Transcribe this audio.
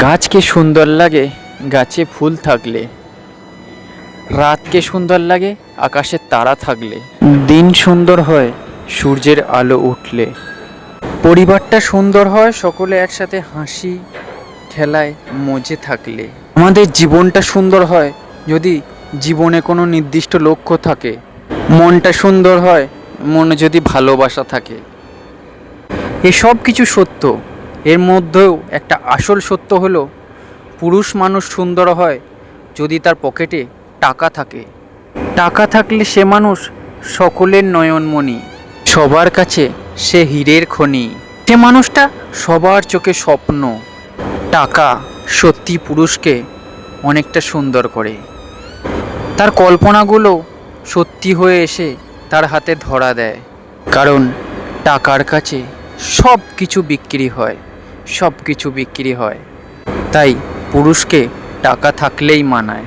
গাছকে সুন্দর লাগে, গাছে ফুল থাকলে। রাতকে সুন্দর লাগে, আকাশে তারা থাকলে। দিন সুন্দর হয়, সূর্যের আলো উঠলে। পরিবারটা সুন্দর হয়, সকলে একসাথে হাসি, খেলায় মজে থাকলে। আমাদের জীবনটা সুন্দর হয়, যদি জীবনে কোনো নির্দিষ্ট লক্ষ্য থাকে। মনটা সুন্দর হয়, মনে যদি ভালোবাসা থাকে। এসব কিছু সত্য। এর মধ্যেও একটা আসল সত্য হলো, পুরুষ মানুষ সুন্দর হয় যদি তার পকেটে টাকা থাকে। টাকা থাকলে সে মানুষ সকলের নয়নমণি, সবার কাছে সে হীরের খনি। সে মানুষটা সবার চোখে স্বপ্ন। টাকা সত্যি পুরুষকে অনেকটা সুন্দর করে। তার কল্পনাগুলো সত্যি হয়ে এসে তার হাতে ধরা দেয়। কারণ টাকার কাছে সব কিছু বিক্রি হয়। সব কিছু বিক্রি হয়। তাই পুরুষকে টাকা থাকলেই মানায়।